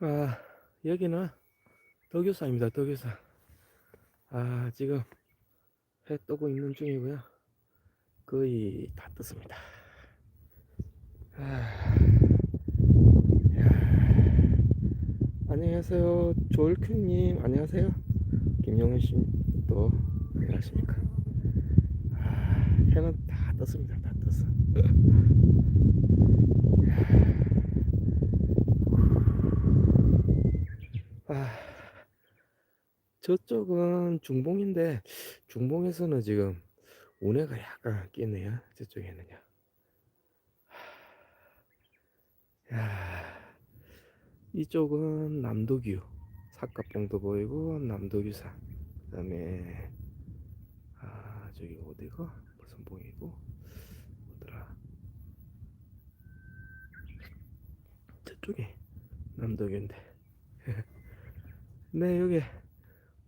아, 여기는 덕유사입니다. 덕유사. 아, 지금 해 뜨고 있는 중이고요. 거의 다 떴습니다. 아, 야. 안녕하세요. 조일큐님, 안녕하세요. 김영훈 씨도 안녕하십니까. 아, 해는 다 떴습니다. 다 떴어. 저쪽은 중봉인데 중봉에서는 지금 운해가 약간 끼네요. 저쪽에는요. 야, 이쪽은 남도규 사카봉도 보이고 남도규산 그다음에 아 저기 어디가? 무슨 봉이고? 뭐더라? 저쪽에 남도규인데. 네 여기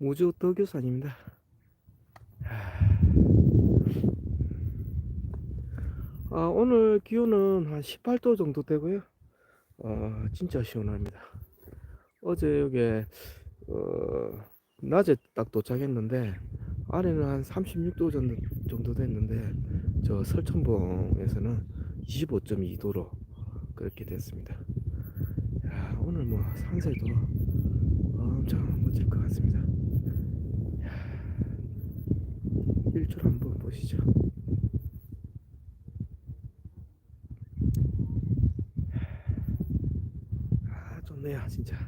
무주 덕유산입니다. 아, 오늘 기온은 한 18도 정도 되고요. 어, 진짜 시원합니다. 어제 여기 어, 낮에 딱 도착했는데 아래는 한 36도 정도, 정도 됐는데 저 설천봉에서는 25.2도로 그렇게 됐습니다. 야, 오늘 뭐 산세도 엄청 멋질 것 같습니다. 11절 한번 보시죠. 아, 좋네요, 진짜.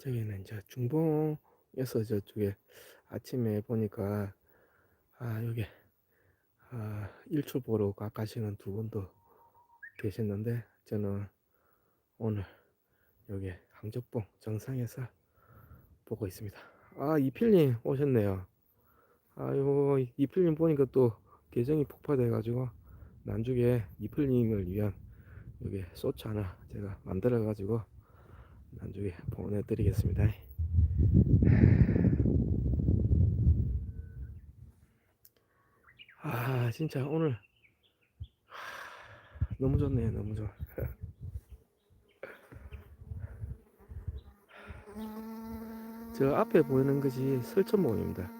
저기는 이제 중봉에서 저쪽에 아침에 보니까 아 여기 아 일출 보러 가- 가시는 두 분도 계셨는데 저는 오늘 여기 항적봉 정상에서 보고 있습니다. 아 이필님 오셨네요. 아이고 이필님 보니까 또 계정이 폭파돼 가지고 나중에 이필님을 위한 여기 소츠 하나 제가 만들어 가지고 나중에 보내드리겠습니다. 아 진짜 오늘 하, 너무 좋네요 너무 좋아. 저 앞에 보이는 것이 설천봉입니다.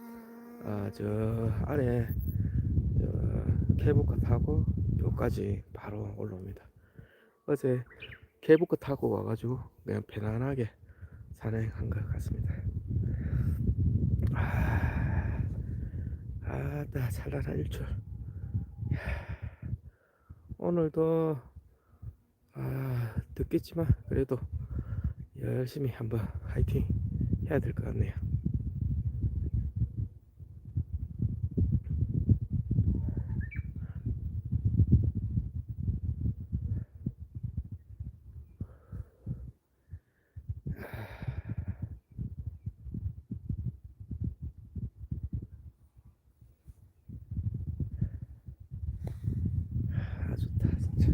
아 저 아래 저 케이블카 타고 여기까지 바로 올라옵니다. 어제 케이블카 타고 와가지고 그냥 편안하게 산행한 것 같습니다 아, 아따 찰나란 일출 오늘도 아 늦겠지만 그래도 열심히 한번 화이팅 해야 될 것 같네요. 아 좋다 진짜.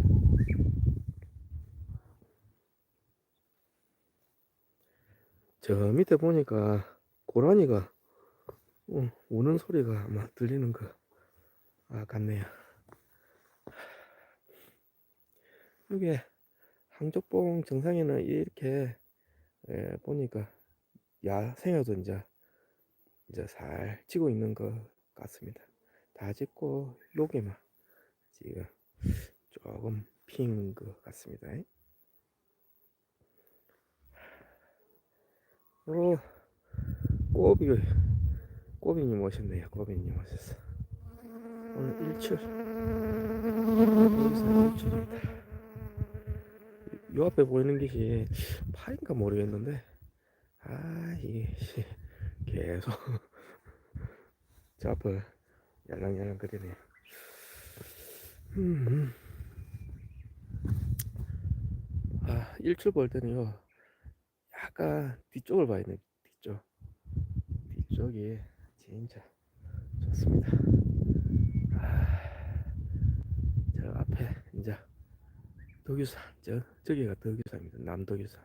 저 밑에 보니까 고라니가 어, 우는 소리가 아마 들리는 것 아, 같네요. 여기 항적봉 정상에는 이렇게 예, 보니까 야생여도 이제 이제 살 치고 있는 것 같습니다. 다 짓고 여기만 지금 조금 핀 것 같습니다. 어, 꼬비, 꼬비님 오셨네요. 꼬비님 오셨어. 오늘 일출. 일출입니다. 요 앞에 보이는 것이 파인가 모르겠는데, 아, 이게, 씨, 계속, 저 앞을 yar랑yar랑 거리네요. 음, 음. 아, 일출 볼 때는요, 약간 뒤쪽을 봐야 돼, 뒤쪽. 뒤쪽이 진짜 좋습니다. 아, 저 앞에 이제 덕유산 저 저기가 덕유산입니다. 남덕유산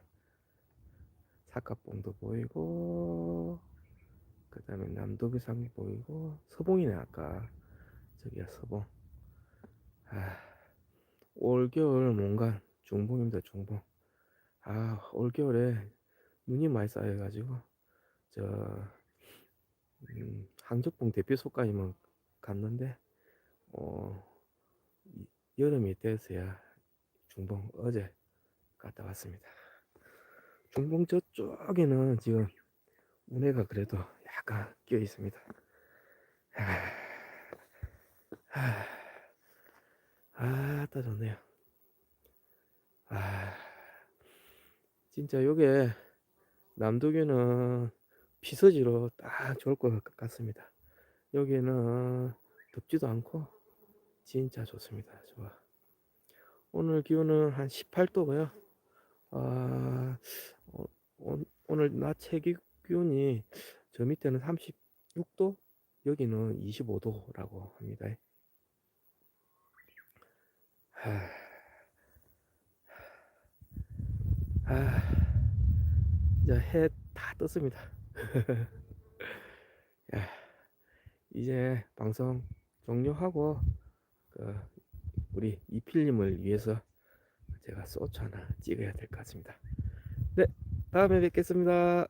사카봉도 보이고 그 다음에 남덕유산 보이고 서봉이네 아까 저기가 서봉. 아, 올겨울 뭔가 중봉입니다. 중봉. 아 올겨울에 눈이 많이 쌓여가지고 저 음, 항적봉 대표 속까지만 갔는데 어, 이- 여름이 돼서야 중봉 어제 갔다 왔습니다. 중봉 저쪽에는 지금 운해가 그래도 약간 끼어 있습니다. 아, 아 따 좋네요. 아, 진짜 요게 남도교는 피서지로 딱 좋을 것 같습니다. 여기는 덥지도 않고 진짜 좋습니다. 좋아. 오늘 기온은 한 18도고요. 아, 어, 오- 오늘 낮 최기 기온이 저 밑에는 36도, 여기는 25도라고 합니다. 하, 아, 이제 해 다 떴습니다. 야, 이제 방송 종료하고 그 우리 이필님을 위해서 제가 소주 하나 찍어야 될 것 같습니다. 네, 다음에 뵙겠습니다.